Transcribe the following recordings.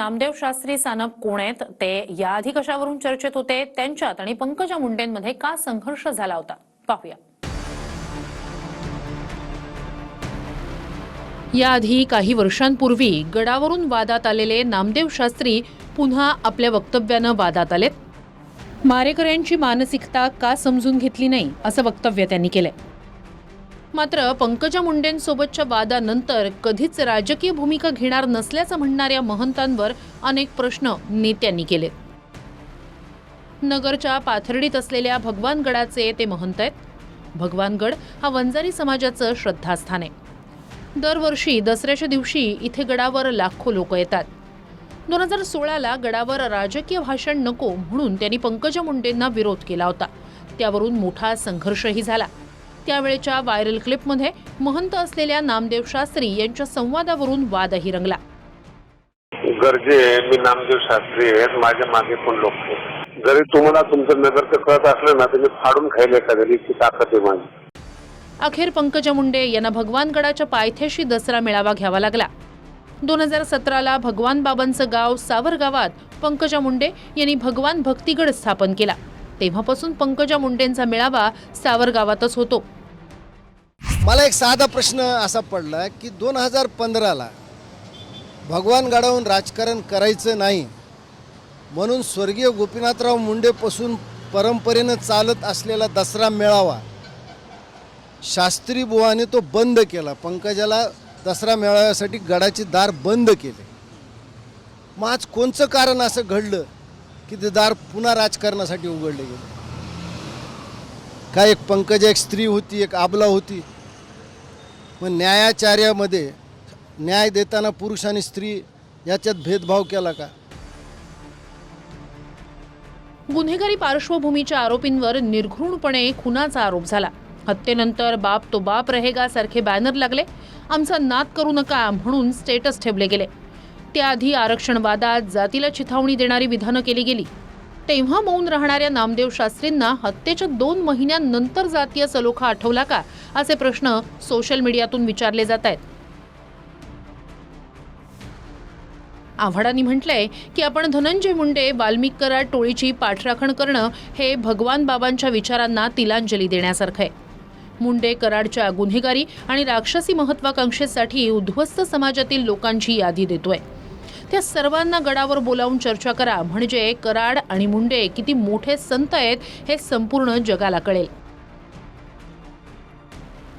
नामदेव शास्त्री सानप कोण आहेत? ते याआधी कशावरून चर्चेत होते? त्यांच्यात आणि पंकजा मुंडेंमध्ये का संघर्ष झाला होता? पाहूया. याआधी काही वर्षांपूर्वी गडावरून वादात आलेले नामदेव शास्त्री पुन्हा आपल्या वक्तव्यानं वादात आलेत. मारेकऱ्यांची मानसिकता का समजून घेतली नाही असं वक्तव्य त्यांनी केलंय. मात्र पंकजा मुंडेंसोबतच्या वादानंतर कधीच राजकीय भूमिका घेणार नसल्याचं म्हणणाऱ्या महंतांवर अनेक प्रश्न नेत्यांनी केले. नगरच्या पाथर्डीत असलेल्या भगवानगडाचे ते महंत आहेत. भगवानगड हा वंजारी समाजाचं श्रद्धास्थान आहे. दरवर्षी दसऱ्याच्या दिवशी इथे गडावर लाखो लोक येतात. दोन हजार सोळाला गडावर राजकीय भाषण नको म्हणून त्यांनी पंकजा मुंडेंना विरोध केला होता. त्यावरून मोठा संघर्षही झाला. त्यावेळेच्या व्हायरल क्लिपमध्ये महंत असलेल्या नामदेव शास्त्री यांच्या संवादावरून वादही रंगला. गरजे मी नामदेव शास्त्री आहेत माझ्या मागे पण लोक. जरी तुम्हाला तुमचं नगरचं कळत असलं ना मी फाडून खायला एखाद्या इतकी ताकद आहे माझी. अखेर पंकजा मुंडे यांना भगवानगडाच्या पायथ्याशी दसरा मेळावा घ्यावा लागला. दोन हजार सतराला भगवान बाबांचं गाव सावर गावात पंकजा मुंडे यांनी भगवान भक्तिगड स्थापन केला. तेव्हापासून पंकजा मुंडेंचा मेळावा सावरगावातच होतो. मला एक साधा प्रश्न असा पडला की दोन हजार पंधराला भगवान गाडावून राजकारण करायचं नाही म्हणून स्वर्गीय गोपीनाथराव मुंडेपासून परंपरेनं चालत असलेला दसरा मेळावा शास्त्री बुवाने तो बंद केला. पंकजाला दसरा मेळाव्यासाठी गडाचे दार बंद केले. मग आज कोणचं कारण असं घडलं? की ते दार पुन्हा राजकारणासाठी उघडले गेले. काय एक पंकज एक स्त्री होती एक आबला होती. मग न्यायाचार्यामध्ये न्याय देताना पुरुष आणि स्त्री याच्यात भेदभाव केला का? गुन्हेगारी पार्श्वभूमीच्या आरोपींवर निर्घृणपणे खुनाचा आरोप झाला. हत्येनंतर बाप तो बाप रहेगा सारखे बॅनर लागले. आमचा नाद करू नका म्हणून स्टेटस ठेवले गेले. त्याआधी आरक्षण वादात जातीला चिथावणी देणारी विधानं केली गेली. तेव्हा मौन राहणाऱ्या नामदेव शास्त्रींना हत्येच्या दोन महिन्यांनंतर जातीय सलोखा आठवला का असे प्रश्न सोशल मीडियातून विचारले जात आहेत. आव्हाडांनी म्हटलंय की आपण धनंजय मुंडे वाल्मिक कराड टोळीची पाठराखण करणं हे भगवान बाबांच्या विचारांना तिलांजली देण्यासारखं आहे. मुंडे कराडच्या गुन्हेगारी आणि राक्षसी महत्वाकांक्षेसाठी उद्ध्वस्त समाजातील लोकांची यादी देतोय. त्या सर्वांना गडावर बोलावून चर्चा करा. म्हणजे कराड आणि मुंडे किती मोठे संत आहेत हे संपूर्ण जगाला कळेल.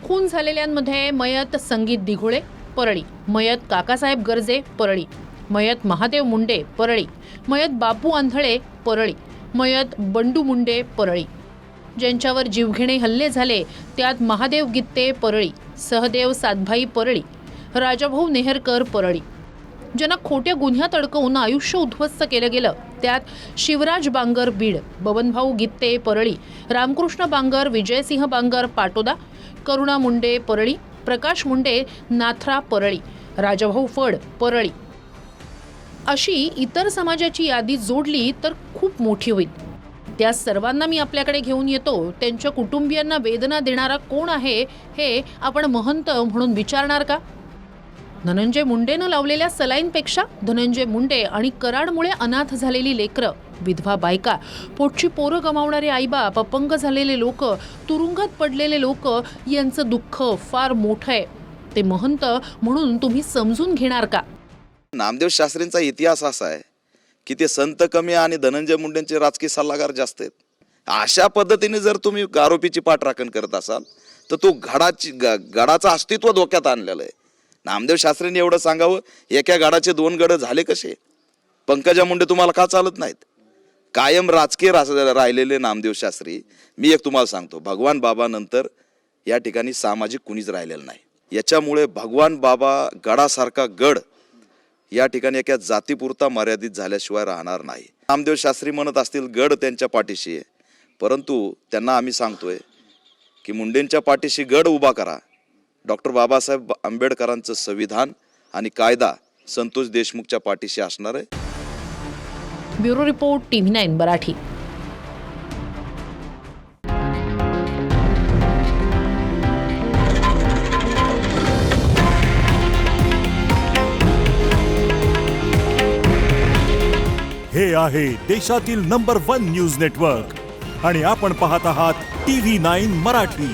खून झालेल्यांमध्ये मयत संगीत दिघोळे परळी. मयत काकासाहेब गर्जे परळी. मयत महादेव मुंडे परळी. मयत बापू आंधळे परळी. मयत बंडू मुंडे परळी. ज्यांच्यावर जीवघेणे हल्ले झाले त्यात महादेव गित्ते परळी. सहदेव सातभाई परळी. राजाभाऊ नेहरकर परळी. ज्यांना खोट्या गुन्ह्यात अडकवून आयुष्य उद्ध्वस्त केलं गेलं. त्यात शिवराज बांगर बीड बबनभाऊ गित्ते परळी रामकृष्ण बांगर विजयसिंह बांगर पाटोदा करुणा मुंडे परळी प्रकाश मुंडे नाथरा परळी राजाभाऊ फड परळी. अशी इतर समाजाची यादी जोडली तर खूप मोठी होईल. त्या सर्वांना मी आपल्याकडे घेऊन येतो. त्यांच्या कुटुंबियांना वेदना देणारा कोण आहे हे आपण महंत म्हणून विचारणार का? धनंजय मुंडेनं लावलेल्या सलाईनपेक्षा धनंजय मुंडे आणि कराडमुळे अनाथ झालेली लेकरं विधवा बायका पोटची पोरं गमावणारे आईबाप अपंग झालेले लोक तुरुंगात पडलेले लोक यांचं दुःख फार मोठं आहे. ते महंत म्हणून तुम्ही समजून घेणार का? नामदेव शास्त्रींचा इतिहास असा आहे की ते संत कमी आणि धनंजय मुंडेंचे राजकीय सल्लागार जास्त आहेत. अशा पद्धतीने जर तुम्ही आरोपीची पाठराखण करत असाल तर तो गडाची ग- गडाचं अस्तित्व धोक्यात आणलेलं आहे. नामदेव शास्त्रींनी एवढं सांगावं एका गडाचे दोन गड झाले कसे? पंकजा मुंडे तुम्हाला का चालत नाहीत? कायम राजकीय रास- राहिलेले नामदेव शास्त्री मी एक तुम्हाला सांगतो भगवान बाबानंतर या ठिकाणी सामाजिक कुणीच राहिलेलं नाही. याच्यामुळे भगवान बाबा गडासारखा गड या ठिकाणी एका जातीपुरता मर्यादित झाल्याशिवाय राहणार नाही. नामदेव शास्त्री म्हणत असतील गड त्यांच्या पाठीशी आहे. परंतु त्यांना आम्ही सांगतोय की मुंडेंच्या पाठीशी गड उभा करा. डॉक्टर बाबासाहेब आंबेडकरांचं संविधान आणि कायदा संतोष देशमुखच्या पाठीशी असणार आहे. Bureau report TV nine Marathi. हे आहे देशातील नंबर वन न्यूज नेटवर्क आणि आपण पाहत आहात टी व्ही नाईन मराठी.